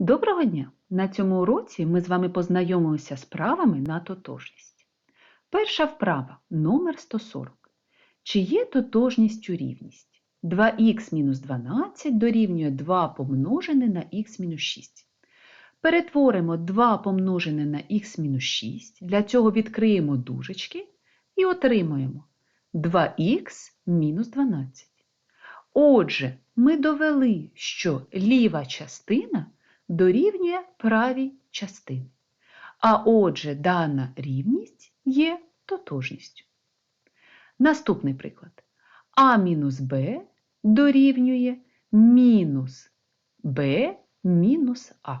Доброго дня! На цьому уроці ми з вами познайомилися з правами на тотожність. Перша вправа номер 140. Чи є тотожністю рівність? 2х мінус 12 дорівнює 2 помножене на х мінус 6. Перетворимо 2 помножене на х мінус 6. Для цього відкриємо дужечки і отримаємо 2х мінус 12. Отже, ми довели, що ліва частина дорівнює правій частині. А отже, дана рівність є тотожністю. Наступний приклад. А мінус Б дорівнює мінус Б мінус А.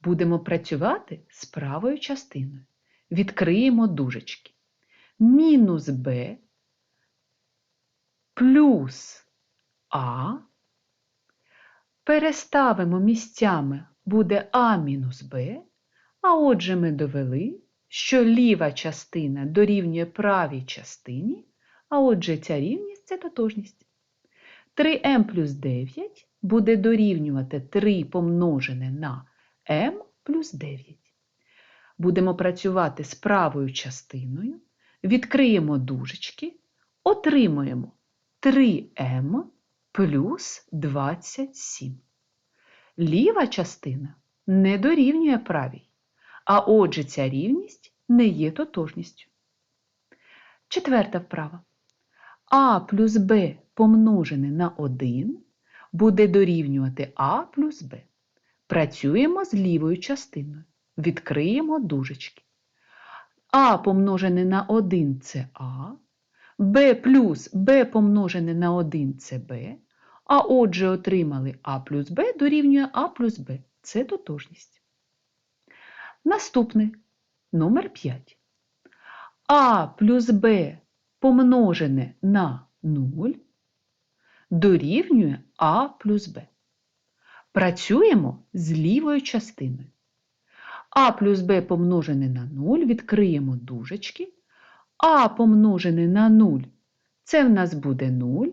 Будемо працювати з правою частиною. Відкриємо дужечки. Мінус Б плюс А переставимо місцями буде А мінус Б, а отже ми довели, що ліва частина дорівнює правій частині, а отже ця рівність це тотожність. 3m плюс 9 буде дорівнювати 3 помножене на m плюс 9. Будемо працювати з правою частиною, відкриємо дужечки, отримуємо 3m плюс 27. Ліва частина не дорівнює правій, а отже ця рівність не є тотожністю. Четверта вправа. А плюс Б помножене на 1 буде дорівнювати А плюс Б. Працюємо з лівою частиною. Відкриємо дужечки. А помножене на 1 це А, Б плюс Б помножене на 1 це Б, а отже отримали А плюс Б дорівнює А плюс Б. Це тотожність. Наступний номер 5. А плюс Б помножене на 0 дорівнює А плюс Б. Працюємо з лівою частиною. А плюс Б помножене на 0, відкриємо дужечки. А помножене на 0 це в нас буде 0,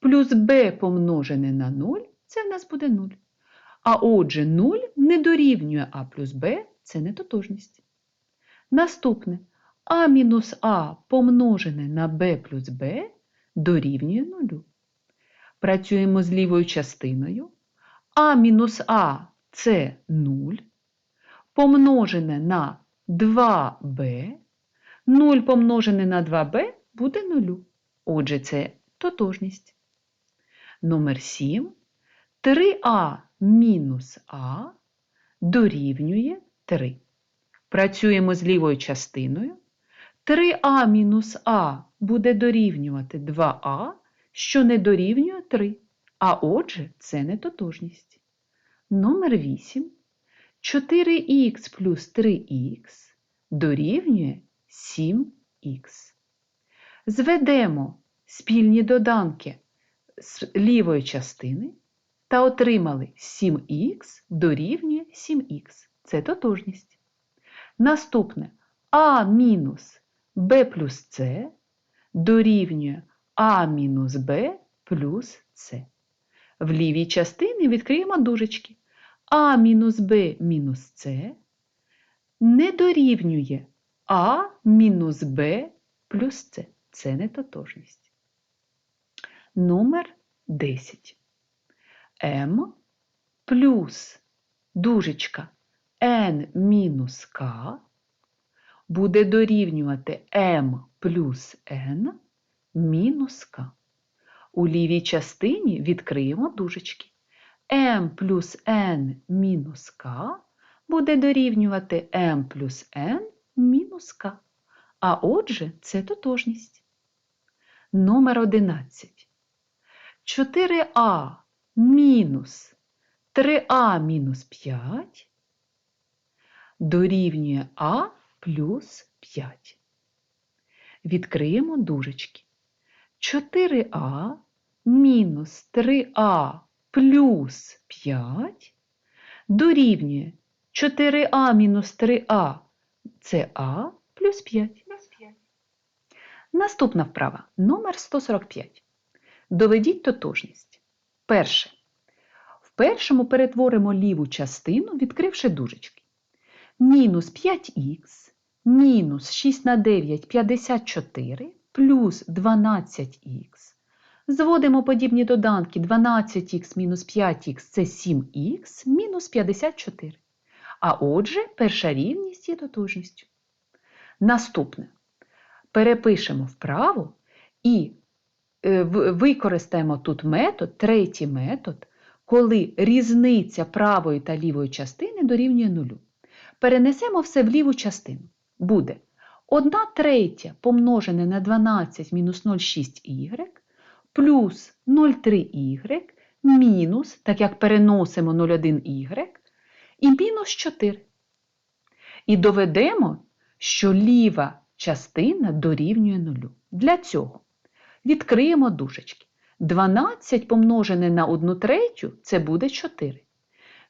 плюс b помножене на 0 це в нас буде 0. А отже, 0 не дорівнює а плюс b це не тотожність. Наступне а мінус а помножене на b плюс b дорівнює 0. Працюємо з лівою частиною. А мінус а це 0, помножене на 2b, 0 помножене на 2b буде 0. Отже, це тотожність. Номер 7. 3а мінус а дорівнює 3. Працюємо з лівою частиною. 3а мінус а буде дорівнювати 2а, що не дорівнює 3. А отже, це не тотожність. Номер 8. 4х плюс 3х дорівнює 7х. Зведемо спільні доданки з лівої частини та отримали 7х дорівнює 7х. Це тотожність. Наступне а мінус b плюс c дорівнює а мінус b плюс c. В лівій частині відкриємо дужечки. а мінус b мінус c не дорівнює а мінус b плюс c. Це не тотожність. Номер 10. М плюс дужечка n мінус k буде дорівнювати m плюс n мінус k. У лівій частині відкриємо дужечки. m плюс n мінус k буде дорівнювати m плюс n мінус k. А отже, це тотожність. Номер 11. 4а мінус 3а мінус 5 дорівнює а плюс 5. Відкриємо дужечки. 4а мінус 3а плюс 5 дорівнює 4а мінус 3а це а плюс 5. Наступна вправа номер 145. Доведіть тотожність. Перше. В першому перетворимо ліву частину, відкривши дужечки. Мінус 5х, мінус 6 на 9 54, плюс 12х. Зводимо подібні доданки 12х мінус 5х це 7х мінус 54. А отже, перша рівність є тотожністю. Наступне. Перепишемо вправо і використаємо тут метод, третій метод, коли різниця правої та лівої частини дорівнює нулю. Перенесемо все в ліву частину. Буде 1 третя помножене на 12 мінус 0,6y плюс 0,3y мінус, так як переносимо 0,1y, і мінус 4. І доведемо, що ліва частина дорівнює нулю. Для цього відкриємо дужечки. 12 помножене на 1 третю це буде 4.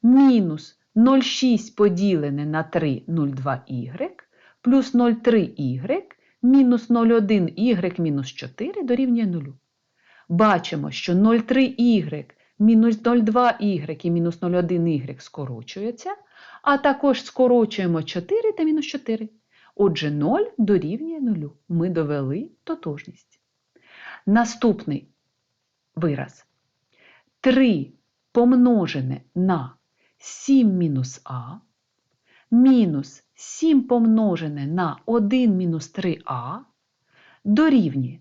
Мінус 0,6 поділене на 3 0,2y плюс 0,3y мінус 0,1y мінус 4 дорівнює 0. Бачимо, що 0,3y мінус 0,2y і мінус 0,1y скорочуються, а також скорочуємо 4 та мінус 4. Отже, 0 дорівнює 0. Ми довели тотожність. Наступний вираз. 3 помножене на 7 мінус а мінус 7 помножене на 1 мінус 3а дорівнює.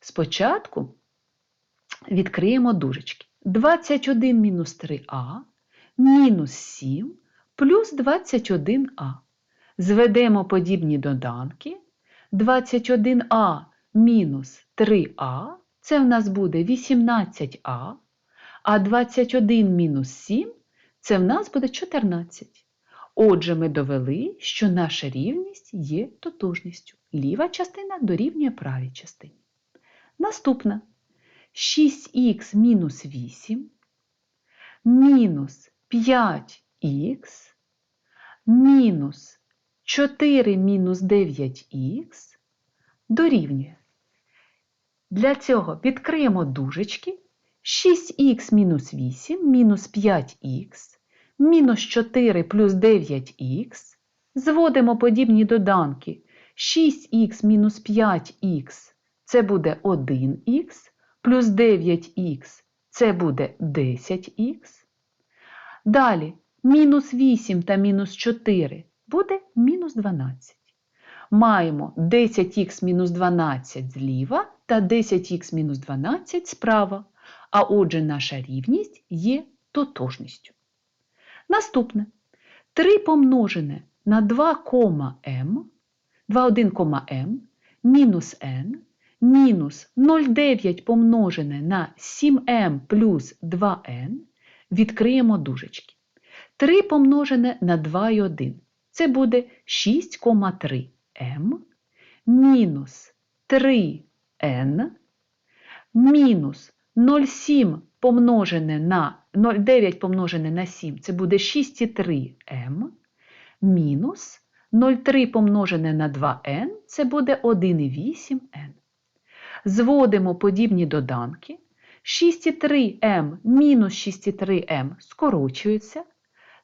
Спочатку відкриємо дужечки. 21 мінус 3а мінус 7 плюс 21а. Зведемо подібні доданки. 21а мінус 3а це в нас буде 18а, а 21 мінус 7 це в нас буде 14. Отже, ми довели, що наша рівність є тотожністю. Ліва частина дорівнює правій частині. Наступна 6х мінус 8 мінус 5х мінус 4 мінус 9х дорівнює. Для цього відкриємо дужечки 6х мінус 8 мінус 5х мінус 4 плюс 9х. Зводимо подібні доданки. 6х мінус 5х це буде 1х, плюс 9х це буде 10х. Далі мінус 8 та мінус 4 буде мінус 12. Маємо 10х мінус 12 зліва та 10х мінус 12 справа. А отже, наша рівність є тотожністю. Наступне. 3 помножене на 2,m, 21,m мінус n мінус 0,9 помножене на 7m плюс 2n відкриємо дужечки. 3 помножене на 2,1 це буде 6,3m мінус 3n мінус 0,7 помножене на 0,9 помножене на 7 це буде 6,3m мінус 0,3 помножене на 2n це буде 1,8n. Зводимо подібні доданки. 6,3m мінус 6,3m скорочуються.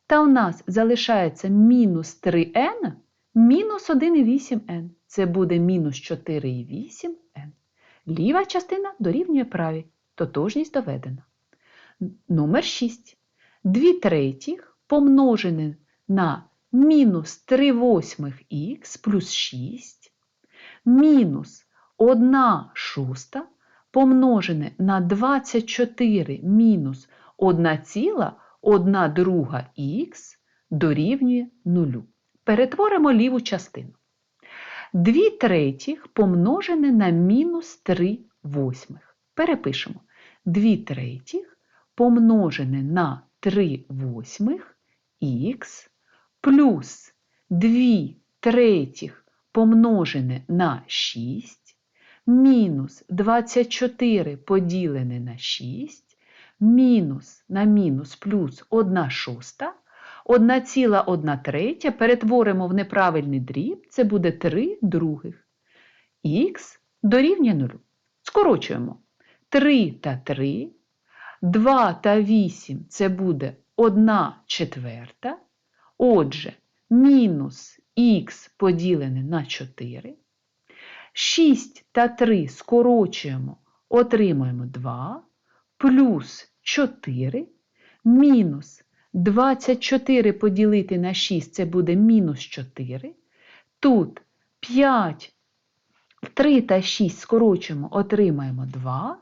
Та у нас залишається мінус 3n мінус 1,8n. Це буде мінус 4,8n. Ліва частина дорівнює правій. Тотожність доведена. Номер 6. 2 третіх помножене на мінус 3 восьмих х плюс 6 мінус 1 шоста помножене на 24 мінус 1 ціла 1 друга х дорівнює 0. Перетворимо ліву частину. 2 третіх помножене на мінус 3 восьмих. Перепишемо. 2 третіх помножене на 3 восьмих х плюс 2 третіх помножене на 6 мінус 24 поділене на 6 мінус на мінус плюс 1 шоста 1,1 третя перетворимо в неправильний дріб, це буде 3 других. Х дорівнює 0. Скорочуємо 3 та 3. 2 та 8 це буде 1 четверта. Отже, мінус х поділене на 4. 6 та 3 скорочуємо, отримаємо 2, плюс 4, мінус 24 поділити на 6 це буде мінус 4. Тут 5, 3 та 6 скорочуємо, отримаємо 2,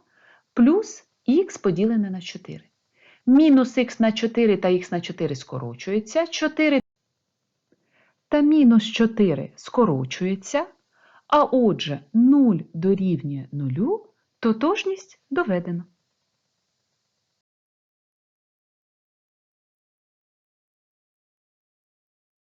плюс х поділене на 4. Мінус х на 4 та х на 4 скорочується, 4 та мінус 4 скорочується, а отже 0 дорівнює 0, тотожність доведено.